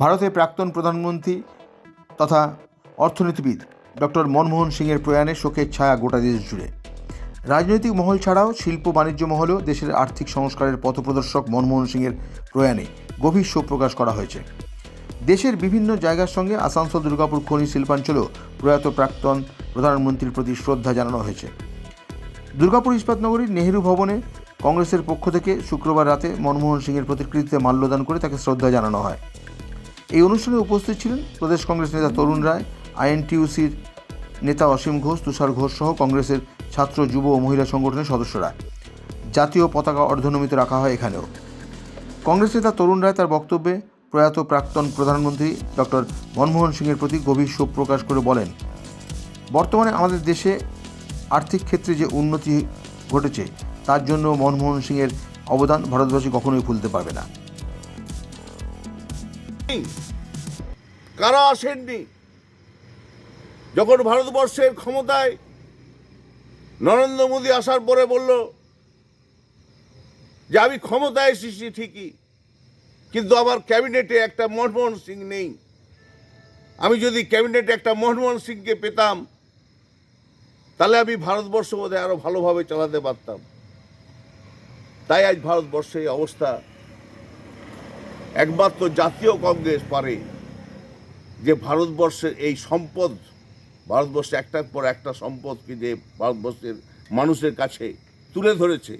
ভারতের প্রাক্তন প্রধানমন্ত্রী তথা অর্থনীতিবিদ ডক্টর মনমোহন সিংয়ের প্রয়াণে শোকের ছায়া গোটা দেশ জুড়ে। রাজনৈতিক মহল ছাড়াও শিল্প বাণিজ্য মহলেও দেশের আর্থিক সংস্কারের পথপ্রদর্শক মনমোহন সিংয়ের প্রয়াণে গভীর শোক প্রকাশ করা হয়েছে। দেশের বিভিন্ন জায়গার সঙ্গে আসানসোল দুর্গাপুর খনি শিল্পাঞ্চলেও প্রয়াত প্রাক্তন প্রধানমন্ত্রীর প্রতি শ্রদ্ধা জানানো হয়েছে। দুর্গাপুর ইস্পাত নগরীর নেহেরু ভবনে কংগ্রেসের পক্ষ থেকে শুক্রবার রাতে মনমোহন সিংয়ের প্রতিকৃতিতে মাল্যদান করে তাকে শ্রদ্ধা জানানো হয়। এই অনুষ্ঠানে উপস্থিত ছিলেন প্রদেশ কংগ্রেস নেতা তরুণ রায়, আইএনটিউসির নেতা অসীম ঘোষ, তুষার ঘোষ সহ কংগ্রেসের ছাত্র, যুব ও মহিলা সংগঠনের সদস্যরা। জাতীয় পতাকা অর্ধনমিত রাখা হয় এখানেও। কংগ্রেস নেতা তরুণ রায় তার বক্তব্যে প্রয়াত প্রাক্তন প্রধানমন্ত্রী ডক্টর মনমোহন সিংয়ের প্রতি গভীর শোক প্রকাশ করে বলেন, বর্তমানে আমাদের দেশে আর্থিক ক্ষেত্রে যে উন্নতি ঘটেছে, তার জন্য মনমোহন সিংয়ের অবদান ভারতবাসী কখনোই ভুলতে পারবে না। কারা আসেননি? যখন ভারতবর্ষের ক্ষমতায় নরেন্দ্র মোদী আসার পরে বলল যে, আমি ক্ষমতায় এসেছি ঠিকই, কিন্তু আমার ক্যাবিনেটে একটা মনমোহন সিং নেই। আমি যদি ক্যাবিনেটে একটা মনমোহন সিংকে পেতাম, তাহলে আমি ভারতবর্ষ বোধহয় আরও ভালোভাবে চালাতে পারতাম। তাই আজ ভারতবর্ষে অবস্থা একমাত্র জাতীয় কংগ্রেস পারে যে ভারতবর্ষের এই সম্পদ, ভারতবর্ষে একটার পর একটা সম্পদকে যে ভারতবর্ষের মানুষের কাছে তুলে ধরেছে,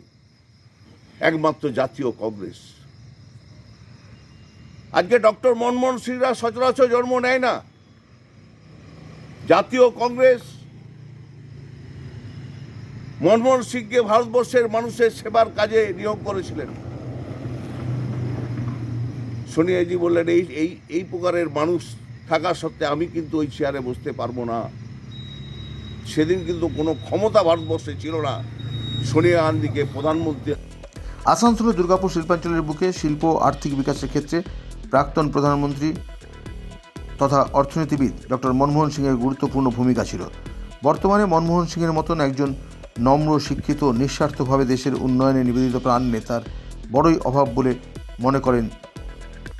একমাত্র জাতীয় কংগ্রেস। আজকে ডক্টর মনমোহন সিংরা সচরাচর জন্ম নেয় না। জাতীয় কংগ্রেস মনমোহন সিংকে ভারতবর্ষের মানুষের সেবার কাজে নিয়োগ করেছিলেন। সোনিয়াজি বললেন, এই এই এই প্রকারের মানুষ থাকা সত্ত্বে আমি কিন্তু ওই চেয়ারে বসতে পারব না। সেদিন কিন্তু কোনো ক্ষমতা ভারতবর্ষে ছিল না। সোনিয়া গান্ধীকে প্রধানমন্ত্রী আসানসোলের দুর্গাপুর শিল্পাঞ্চলের বুকে শিল্প, আর্থিক বিকাশের ক্ষেত্রে প্রাক্তন প্রধানমন্ত্রী তথা অর্থনীতিবিদ ডক্টর মনমোহন সিংয়ের গুরুত্বপূর্ণ ভূমিকা ছিল। বর্তমানে মনমোহন সিংয়ের মতন একজন নম্র, শিক্ষিত, নিঃস্বার্থভাবে দেশের উন্নয়নে নিবেদিত প্রাণ নেতার বড়ই অভাব বলে মনে করেন